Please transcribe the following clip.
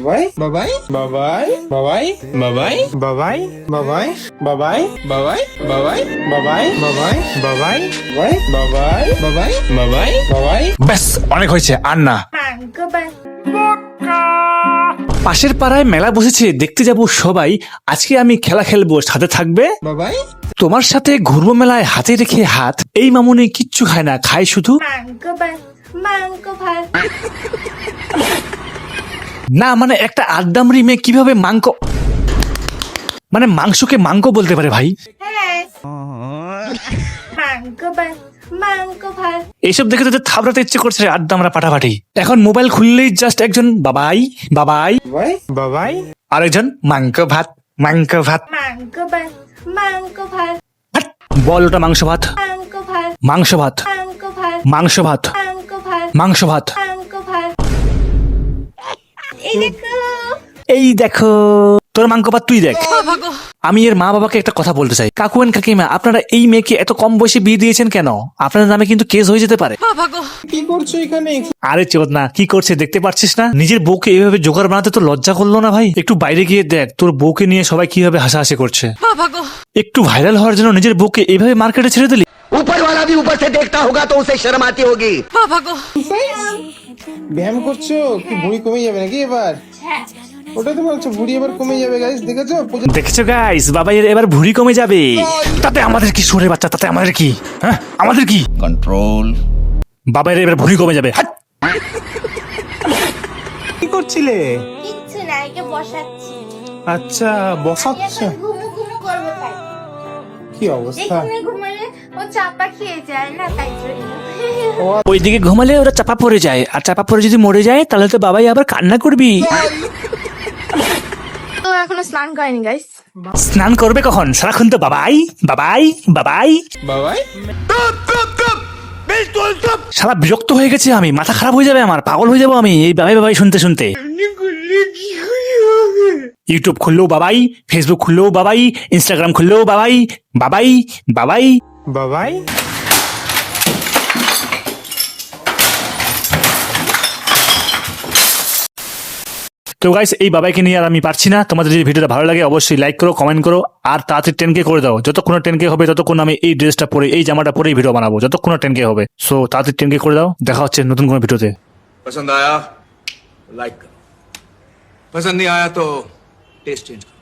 বাবাই বাবাই বাবাই বাবাই বাবাই বাবাই বাবাই বাবাই বাবাই বাবাই বাবাই বাবাই বাবাই বাবাই বাবাই বাবাই বাবাই বাবাই ব্যাস অনেক হয়েছে আর না পাশের পাড়ায় মেলা বসেছে দেখতে যাব সবাই আজকে আমি খেলা খেলব সাথে থাকবে বাবাই তোমার সাথে ঘুরবো মেলায় হাতে রেখে হাত এই মামুনি কিচ্ছু খায় না খায় শুধু মাংকো বাই মাংকো ভাত না মানে একটা আড্ডামরি মেয়ে কীভাবে মাংস মানে মাংসকে মাংস বলতে পারে ভাই? হ্যাঁ মাংকো মাংকো ভাত এইসব দেখে তোদের থাবড়াতে ইচ্ছে করছে আড্ডা আমরা পাঠাপাঠি এখন মোবাইল খুললেই জাস্ট একজন বাবাই বাবাই বাবাই? আরেকজন মাংস ভাত মাংস ভাত। মাংকো মাংকো ভাত বল ওটা মাংস ভাত। মাংকো ভাত। মাংস ভাত। মাংস ভাত মাংস ভাত। এই দেখো। তোর মাংস ভাত তুই দেখ আমি এর মা বাবাকে একটা কথা বলতে চাই কাকু এন্ড কাকিমা আপনারা এই মেয়েকে এত কম বয়সে বিয়ে দিয়েছেন কেন আপনাদের নামে কিন্তু কেস হয়ে যেতে পারে কি করছো এখানে আরে চোদ না কি করছে দেখতে পাচ্ছিস না নিজের বউকে এইভাবে জোগাড় বানাতে তো লজ্জা করলো না ভাই একটু বাইরে গিয়ে দেখ তোর বউকে নিয়ে সবাই কিভাবে হাসাহাসি করছে একটু ভাইরাল হওয়ার জন্য নিজের বউকে এইভাবে মার্কেটে ছেড়ে দিলি ऊपर वाला भी ऊपर से देखता होगा तो उसे शर्म आती होगी ব্যায়াম করছো কি ভুঁড়ি কমে যাবে নাকি এবার ওটা তো বলছো ভুঁড়ি এবার কমে যাবে গাইস দেখেছ? দেখেছ গাইস বাবা এর এবার ভুড়ি কমে যাবে। তাতে আমাদের কি সুরে বাচ্চা? তাতে আমাদের কি? হ্যাঁ? আমাদের কি? Control. বাবা এর এবার ভুড়ি কমে যাবে। কি করছিলে? কিচ্ছু না একে বসাচ্ছি। আচ্ছা বসাচ্ছ? এখন ঘুমু ঘুমু করব তাই। কি অবস্থা? ও চাপা খেয়ে যায় না তাই জন্য। ওইদিকে ঘুমালে ওরা চাপা পড়ে যায়। আর চাপা পড়ে যদি মরে যায় তাহলে তো বাবাই আবার কান্না করবি। এখনও স্নান করেনি গাইস স্নান করবে কখন? সারাক্ষণ তো বাবাই বাবাই বাবাই। বাবাই? সারা বিরক্ত হয়ে গেছে আমি মাথা খারাপ হয়ে যাবে আমার পাগল হয়ে যাব আমি এই বাবাই বাবাই শুনতে শুনতে। ইউটিউব খুললেও বাবাই ফেসবুক খুললেও বাবাই ইনস্টাগ্রাম খুললেও বাবাই বাবাই বাবাই। বাবাই? তো গাইস এই বাবাইকে নিয়ে আর আমি পারছি না তোমাদের যদি ভিডিওটা ভালো লাগে অবশ্যই লাইক করো কমেন্ট করো আর তাড়াতাড়ি টেন কে করে দাও যতক্ষণ টেন কে হবে ততক্ষণ আমি এই ড্রেসটা পরে এই জামাটা পরেই ভিডিও বানাবো যতক্ষণ টেন কে হবে সো তাড়াতাড়ি টেন কে করে দাও দেখা হচ্ছে নতুন কোনো ভিডিওতে पसंद आया लाइक करो पसंद नहीं आया तो टेस्ट चेंज करो